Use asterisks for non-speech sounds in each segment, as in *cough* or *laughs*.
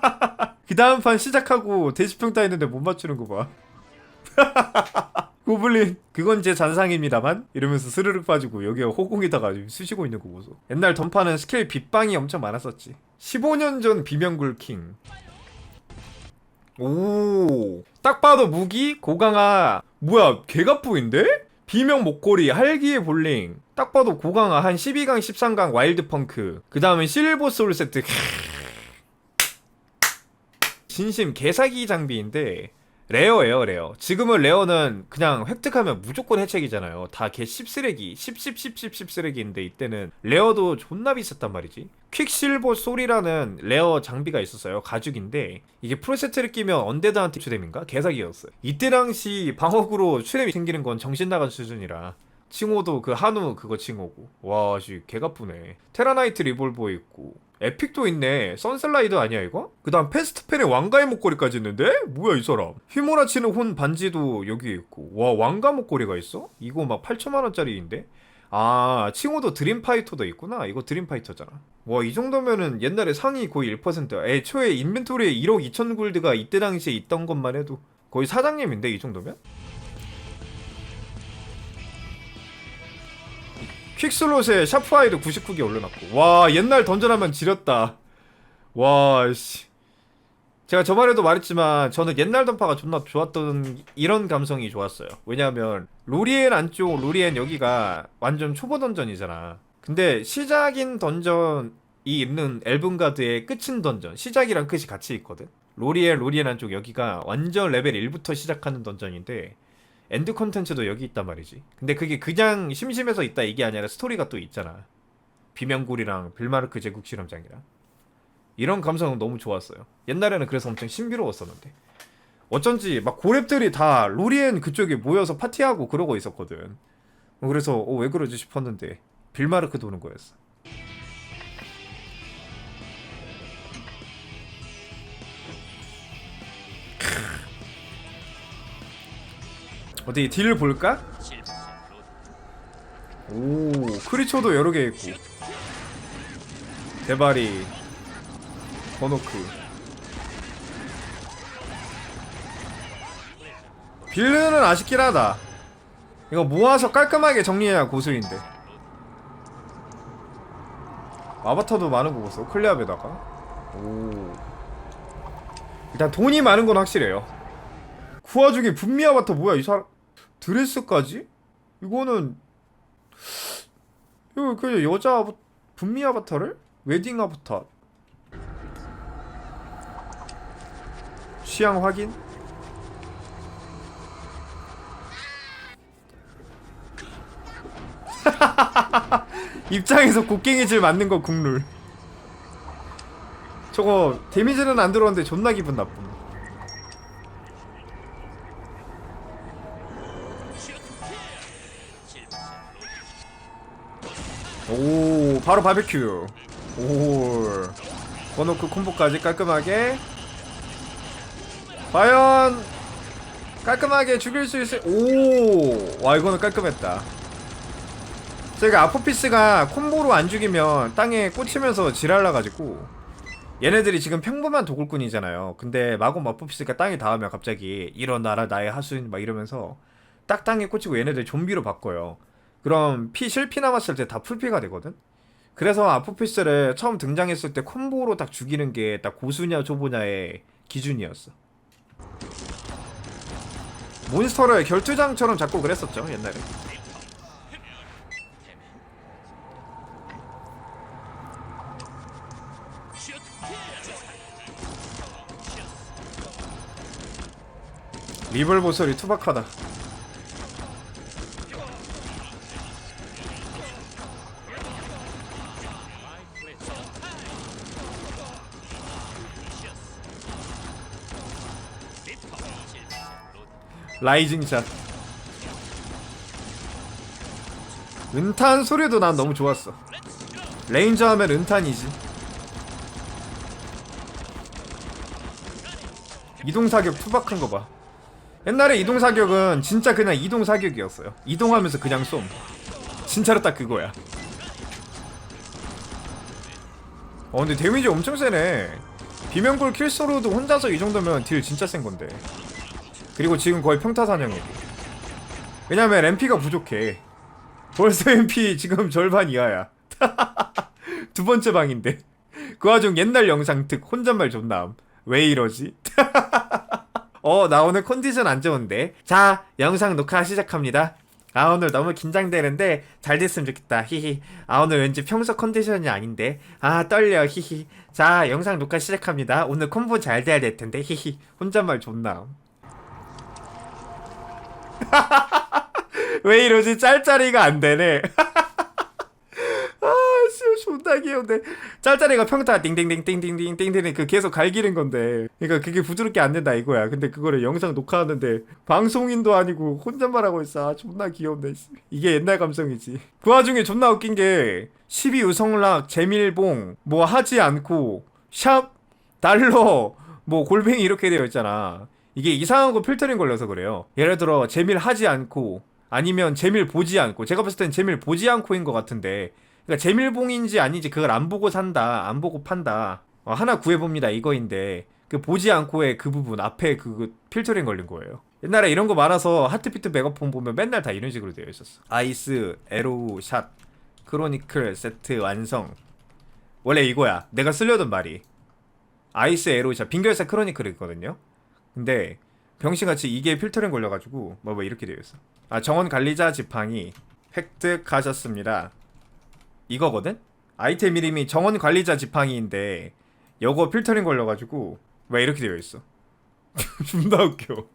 *laughs* 그 다음 판 시작하고 대시평타 했는데 못 맞추는 거 봐. *laughs* 고블린 그건 제 잔상입니다만 이러면서 스르륵 빠지고 여기가 호공에다가 쑤시고 있는 거 보소. 옛날 던파는 스킬 빗방이 엄청 많았었지. 15년 전 비명굴 킹. 오 딱 봐도 무기 고강화 뭐야 개가뿌인데? 비명 목걸이 할기의 볼링. 딱 봐도 고강화 한 12강 13강 와일드 펑크. 그 다음에 실버 소울 세트 *laughs* 진심 개사기 장비인데 레어예요 레어. 지금은 레어는 그냥 획득하면 무조건 해책이잖아요. 다개 씹쓰레기 10 10 10 10 10쓰레기인데 이때는 레어도 존나 비쌌단 말이지. 퀵실버 솔이라는 레어 장비가 있었어요 가죽인데. 이게 풀세트를 끼면 언데드한테 추뎀인가? 개사기였어요. 이때 당시 방어구로 추뎀이 생기는 건 정신 나간 수준이라 칭호도 그 한우 그거 칭호고 와 씨 개가쁘네 테라나이트 리볼버 있고 에픽도 있네 선슬라이더 아니야 이거? 그 다음 페스트펜의 왕가의 목걸이까지 있는데? 뭐야 이 사람 휘몰아치는 혼 반지도 여기 있고 와 왕가 목걸이가 있어? 이거 막 8천만원짜리인데? 아 칭호도 드림파이터도 있구나 이거 드림파이터잖아 와 이 정도면은 옛날에 상위 거의 1%야 애초에 인벤토리에 1억 2천 굴드가 이때 당시에 있던 것만 해도 거의 사장님인데 이 정도면? 퀵슬롯에 샤프하이드 99개 올려놨고. 와 옛날 던전하면 지렸다. 와씨. 제가 저번에도 말했지만 저는 옛날 던파가 존나 좋았던 이런 감성이 좋았어요. 왜냐하면 로리엔 안쪽 로리엔 여기가 완전 초보 던전이잖아. 근데 시작인 던전이 있는 엘븐가드의 끝인 던전 시작이랑 끝이 같이 있거든? 로리엔 로리엔 안쪽 여기가 완전 레벨 1부터 시작하는 던전인데 엔드 컨텐츠도 여기 있단 말이지. 근데 그게 그냥 심심해서 있다 이게 아니라 스토리가 또 있잖아. 비명굴이랑 빌마르크 제국 실험장이랑. 이런 감성은 너무 좋았어요. 옛날에는 그래서 엄청 신비로웠었는데. 어쩐지 막 고랩들이 다 로리엔 그쪽에 모여서 파티하고 그러고 있었거든. 그래서 어, 왜 그러지 싶었는데 빌마르크 도는 거였어. 어디 딜 볼까? 오 크리처도 여러 개 있고. 대바리 버노크. 빌드는 아쉽긴 하다. 이거 모아서 깔끔하게 정리해야 고수인데. 아바타도 많은 거 봤어 클리압에다가. 오. 일단 돈이 많은 건 확실해요. 그 와중에 분미 아바타 뭐야 이 사람 드레스까지? 이거는 이거 그 여자 아바... 분미 아바타를? 웨딩 아바타 취향 확인? *laughs* 입장에서 곡괭이질 맞는 거 국룰 저거 데미지는 안 들어왔는데 존나 기분 나쁨 오 바로 바베큐. 오 버노크 콤보까지 깔끔하게. 과연 깔끔하게 죽일 수 있을 오와 이거는 깔끔했다. 저희가 아포피스가 콤보로 안 죽이면 땅에 꽂히면서 지랄나가지고 얘네들이 지금 평범한 도굴꾼이잖아요. 근데 마검 아포피스가 땅에 닿으면 갑자기 일어나라 나의 하수인 막 이러면서 딱 땅에 꽂히고 얘네들 좀비로 바꿔요 그럼 피 실피 남았을 때 다 풀피가 되거든. 그래서 아포피스를 처음 등장했을 때 콤보로 딱 죽이는 게 딱 고수냐 초보냐의 기준이었어. 몬스터를 결투장처럼 잡고 그랬었죠 옛날에. 리벌 보설이 투박하다. 라이징샷. 은탄 소리도 난 너무 좋았어. 레인저 하면 은탄이지. 이동사격 투박한 거봐. 옛날에 이동사격은 진짜 그냥 이동사격이었어요. 이동하면서 그냥 쏨 진짜로 딱 그거야. 어 근데 데미지 엄청 세네. 비명불 킬소로도 혼자서 이 정도면 딜 진짜 센 건데. 그리고 지금 거의 평타 사냥이고. 왜냐면 MP가 부족해. 벌써 MP 지금 절반 이하야. *laughs* 두 번째 방인데. 그 와중 옛날 영상 특 혼잣말 존남. 왜 이러지? *laughs* 어, 나 오늘 컨디션 안 좋은데. 자, 영상 녹화 시작합니다. 아, 오늘 너무 긴장되는데 잘 됐으면 좋겠다. 히히. 아, 오늘 왠지 평소 컨디션이 아닌데. 아, 떨려. 히히. 자, 영상 녹화 시작합니다. 오늘 콤보 잘 돼야 될 텐데. 히히. 혼잣말 존남. *laughs* 왜 이러지? 짤짤이가 안 되네. *laughs* 아, 씨, 존나 귀여운데. 짤짤이가 평타 띵띵띵띵띵띵띵띵 그 계속 갈기는 건데. 그러니까 그게 부드럽게 안 된다 이거야. 근데 그거를 영상 녹화하는데 방송인도 아니고 혼잣말 하고 있어. 아, 존나 귀여운데. 씨. 이게 옛날 감성이지. 그 와중에 존나 웃긴 게 12우성락, 재밀봉, 뭐 하지 않고 샵, 달러, 뭐 골뱅이 이렇게 되어 있잖아. 이게 이상한 거 필터링 걸려서 그래요. 예를 들어 재밀 하지 않고 아니면 재밀 보지 않고 제가 봤을 땐 재밀 보지 않고인 것 같은데 그러니까 재밀봉인지 아닌지 그걸 안 보고 산다 안 보고 판다 어, 하나 구해봅니다 이거인데 그 보지 않고의 그 부분 앞에 그 필터링 걸린 거예요. 옛날에 이런 거 많아서 하트비트 메가폰 보면 맨날 다 이런 식으로 되어 있었어. 아이스 에로우 샷 크로니클 세트 완성. 원래 이거야. 내가 쓰려던 말이. 아이스 에로우 샷. 빙결사 크로니클 있거든요 근데 병신같이 이게 필터링 걸려가지고 뭐뭐 이렇게 되어 있어. 아 정원 관리자 지팡이 획득하셨습니다. 이거거든? 아이템 이름이 정원 관리자 지팡이인데 요거 필터링 걸려가지고 왜 이렇게 되어 있어? *laughs* 존나 웃겨.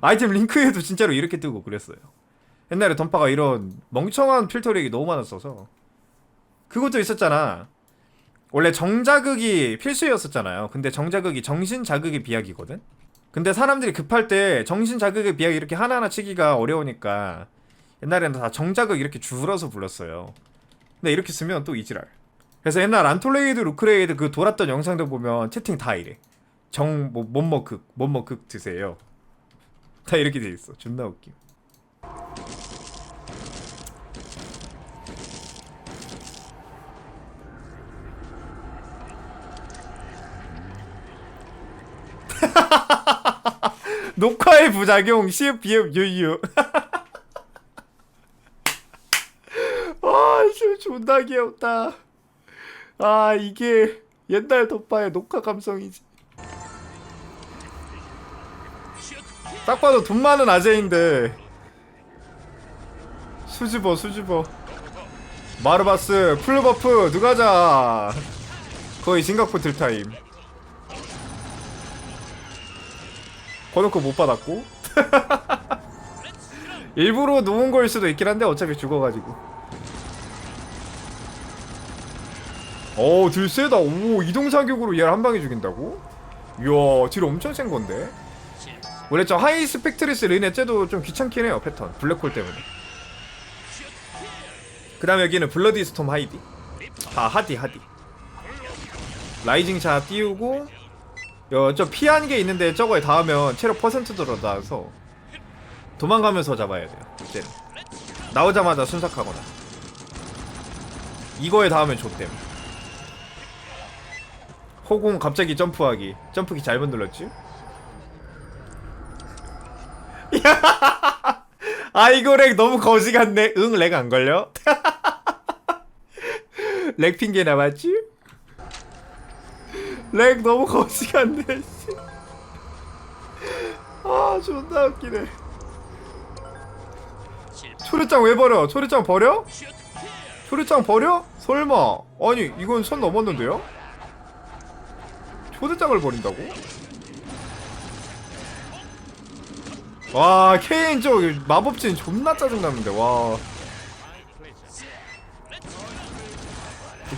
아이템 링크에도 진짜로 이렇게 뜨고 그랬어요. 옛날에 던파가 이런 멍청한 필터링이 너무 많았어서 그것도 있었잖아. 원래 정자극이 필수였었잖아요. 근데 정자극이 정신 자극의 비약이거든. 근데 사람들이 급할 때 정신 자극의 비약 이렇게 하나하나 치기가 어려우니까 옛날에는 다 정자극 이렇게 줄어서 불렀어요. 근데 이렇게 쓰면 또 이지랄. 그래서 옛날 안톨레이드 루크레이드 그 돌았던 영상들 보면 채팅 다 이래. 정뭐 뭐뭐극 뭐뭐극 드세요. 다 이렇게 돼 있어. 존나 웃김. *laughs* 녹화의 부작용 시읍 비읍 유유. *laughs* 아 진짜 존나 귀엽다. 아 이게 옛날 덮바의 녹화 감성이지. 딱 봐도 돈 많은 아재인데. 수줍어 수줍어. 마르바스 풀버프 누가 자? 거의 싱가포르 딜타임 거놓고 못 받았고. *laughs* 일부러 놓은 거일 수도 있긴 한데 어차피 죽어가지고. 어우 딜 세다. 오 이동사격으로 얘를 한 방에 죽인다고? 이야 딜 엄청 센 건데. 원래 저 하이 스펙트리스 르네 째도 좀 귀찮긴 해요 패턴. 블랙홀 때문에. 그 다음에 여기는 블러디 스톰 하이디. 아 하디 하디. 라이징 차 띄우고 여, 저 피한 게 있는데 저거에 닿으면 체력 퍼센트 들어가서 도망가면서 잡아야 돼요. 이제는 나오자마자 순삭하거나 이거에 닿으면 좋댐. 호공 갑자기 점프하기. 점프키 잘못 눌렀지? 야! *laughs* 아 이거 렉 너무 거지 같네. 응, 렉 안 걸려? *laughs* 렉 핑계 남았지? 렉 너무 같네. 씨. 아 존나 웃기네. 초리장 왜 버려? 초리장 버려? 초리장 버려? 설마? 아니 이건 선 넘었는데요? 초대장을 버린다고? 와 케인 저 마법진 존나 짜증나는데 와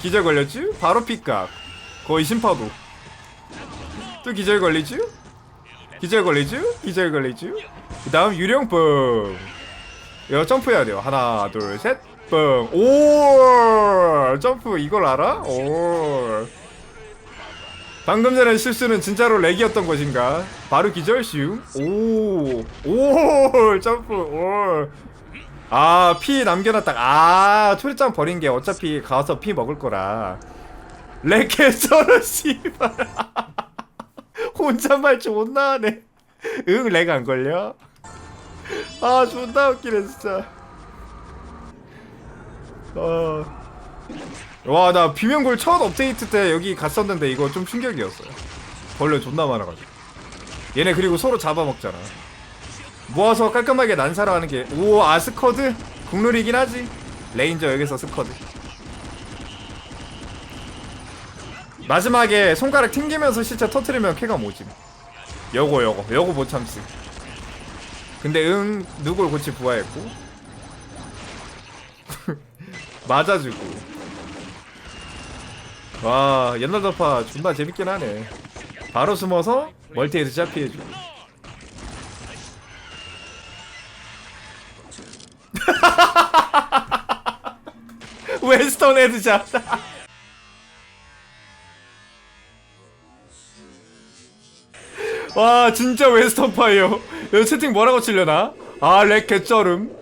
기절 걸렸지? 바로 픽각 거의 심파도 또 기절 걸리지? 기절 걸리지? 기절 걸리지? 그 다음 유령뻥 이거 점프해야 돼요 하나 둘셋뻥오 점프 이걸 알아? 오 방금 전에 실수는 진짜로 렉이었던 것인가? 바로 기절 슈 오 오 점프 오 아, 피 남겨놨다. 아, 초리장 버린 게 어차피 가서 피 먹을 거라. 레케 *laughs* 쩔어 씨발 혼잣말 존나 하네. 응렉 안 걸려? 아 존나 웃기네 진짜. 어. 와나 비명골 첫 업데이트 때 여기 갔었는데 이거 좀 충격이었어요. 벌레 존나 많아가지고. 얘네 그리고 서로 잡아먹잖아. 모아서 깔끔하게 난사로 하는 게 오 아스커드? 국룰이긴 하지. 레인저 여기서 스커드 마지막에 손가락 튕기면서 시체 터트리면 쾌감 오짐 요거 요거 요거 못 참지. 근데 응 누굴 고치 부활했고? *laughs* 맞아주고. 와 옛날 덮파 존나 재밌긴 하네. 바로 숨어서 멀티에서 샷 피해주고 웨스턴 헤드샷 *laughs* 와 진짜 웨스턴 파이어. 여기 채팅 뭐라고 치려나? 아렉 개쩔음.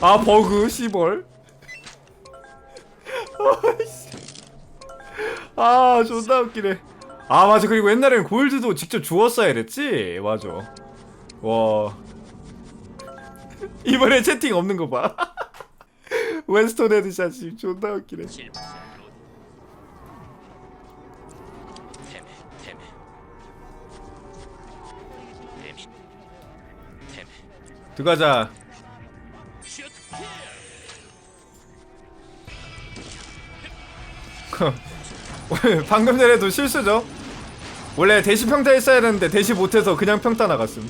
아 버그 씨벌. 아이씨. 아 존나 웃기네. 아 맞아. 그리고 옛날에는 골드도 직접 주웠어야 됐지? 맞아. 와. *laughs* 이번에 채팅 없는 거봐. *laughs* 웨스턴 헤드샷이 존나 웃기네 들어가자. *laughs* 방금 전에도 실수죠? 원래 대시 평타 했어야 했는데 대시 못해서 그냥 평타 나갔음.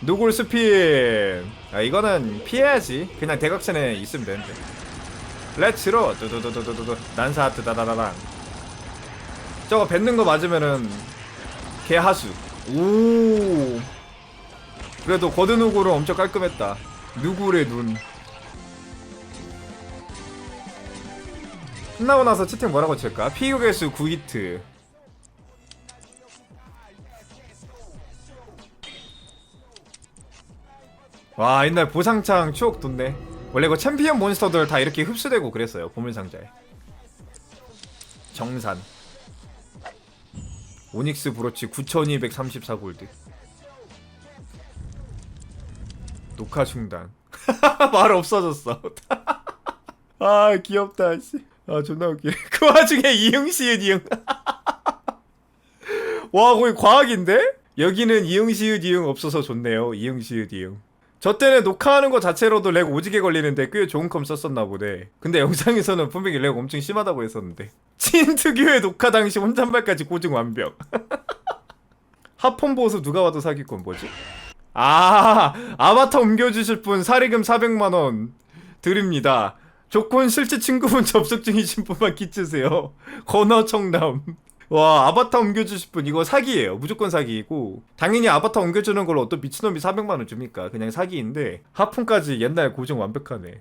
누굴 스핀 아 이거는 피해야지. 그냥 대각선에 있으면 되는데. 렛츠로 두두두두두두. 난사 뜨다다다당. 저거 뱉는 거 맞으면은 개하수. 오 그래도 거드 누구는 엄청 깔끔했다. 누구의 눈? 끝나고 나서 채팅 뭐라고 칠까? 개수 9히트. 와 옛날 보상창 추억 돋네. 원래 그 챔피언 몬스터들 다 이렇게 흡수되고 그랬어요 보물상자에. 정산. 오닉스 브로치 9234골드 녹화 중단. *laughs* 말 없어졌어. *laughs* 아 귀엽다 씨. 아 존나 웃겨. *laughs* 그 와중에 이응시읒 이응. 와 거의 과학인데? 여기는 이응시읒 이응 없어서 좋네요. 이응시읒 이응. 저 때는 녹화하는 거 자체로도 렉 오지게 걸리는데 꽤 좋은 컴 썼었나 보네. 근데 영상에서는 분명히 렉 엄청 심하다고 했었는데. 친 특유의 녹화 당시 혼잣말까지 고증 완벽. 하폰 보수 누가 와도 사기꾼 뭐지? 아 아바타 옮겨주실 분 사리금 400만원 드립니다. 조건 실제 친구분 *laughs* 접속 중이신 분만 끼치세요. *laughs* 건어 청남 와 아바타 옮겨주실 분 이거 사기예요. 무조건 사기이고. 당연히 아바타 옮겨주는 걸 어떤 미친놈이 400만원 줍니까? 그냥 사기인데 하품까지 옛날 고증 완벽하네